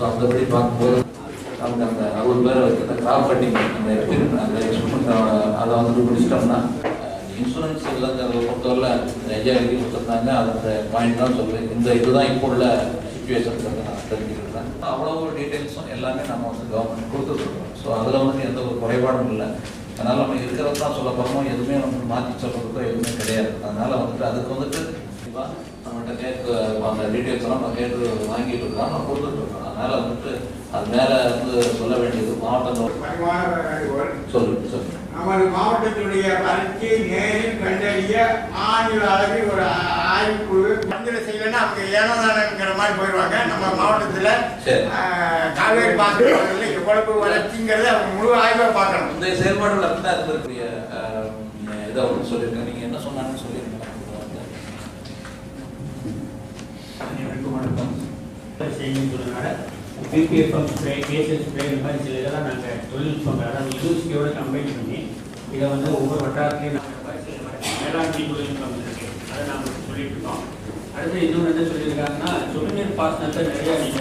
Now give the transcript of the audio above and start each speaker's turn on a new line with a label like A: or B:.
A: மற்றபடி பார்க்கும்போது நமக்கு அந்த அறுபது பேரை வைக்கிற கிராப் கட்டிங் அந்த எக்ஸ்பீரியன்ஸ் அந்த எக்ஸ்பீரியன்ஸ் அதை வந்துட்டு முடிச்சிட்டோம்னா இன்சூரன்ஸ் இல்லைங்கிறத பொறுத்தவரை இந்த ஐயாயிரத்தி கொடுத்துருந்தாங்க அந்த பாயிண்ட் தான் சொல்லுவேன் இந்த இதுதான் இப்போ உள்ள சுச்சுவேஷன் நான் தெரிஞ்சுக்கிறேன். அவ்வளோ டீட்டெயில்ஸும் எல்லாமே நம்ம வந்து கவர்மெண்ட் கொடுத்துருக்கோம். ஸோ அதில் வந்து எந்த ஒரு குறைபாடும் இல்லை. அதனால் நம்ம இருக்கிறது தான் சொல்ல போகிறோமோ எதுவுமே நம்ம மாற்றி சொல்கிறதுக்கோ எதுவுமே கிடையாது. அதனால் வந்துட்டு அதுக்கு வந்துட்டு கண்டிப்பாக நம்மகிட்ட கேட்டு அந்த டீட்டெயில்ஸ் எல்லாம் நம்ம கேட்டு வாங்கிட்டு இருக்கோம் நம்ம கொடுத்துட்ருக்கோம் அதனால் வந்துட்டு அது மேலே வந்து சொல்ல வேண்டியது மாவட்டம். சொல்லுங்க சொல்லுங்க
B: நமது மாவட்டத்தினுடைய வறட்சியை நேரில் கண்டறிய மாநில அளவில் ஒரு ஆய்வுக்குழு மந்திர செய்யலன்னா அவங்க ஏனோதானங்கிற மாதிரி போயிடுவாங்க. நம்ம மாவட்டத்தில். காவேரி பாசனத்தில் எவ்வளவு வளர்ச்சிங்கிறத அவங்க முழு ஆய்வாக பார்க்கணும்.
A: இந்த செயல்பாடுகள் அப்படி தான் இருக்கக்கூடிய இதை சொல்லியிருக்கேன் நீங்கள் என்ன சொன்னாங்கன்னு
C: செய்தின்னு சொன்னனால பிபிஎஃப்எம் ஸ்ப்ரே கேசஸ் ஸ்ப்ரே இந்த மாதிரி சில இதெல்லாம் நாங்கள் தொழில்நுட்பங்கள் அதாவது யூனிவர்சிட்டியோட கம்பைன் பண்ணி இதை வந்து ஒவ்வொரு வட்டாரத்துலையும் நாங்கள் பரிசீலனை தொழில்நுட்பம் இருக்குது அதை நாங்கள் சொல்லிட்டு இருக்கோம். அடுத்து இன்னொன்று என்ன சொல்லியிருக்காங்கன்னா சொட்டுநீர் பாசனத்தை நிறையா நீங்கள்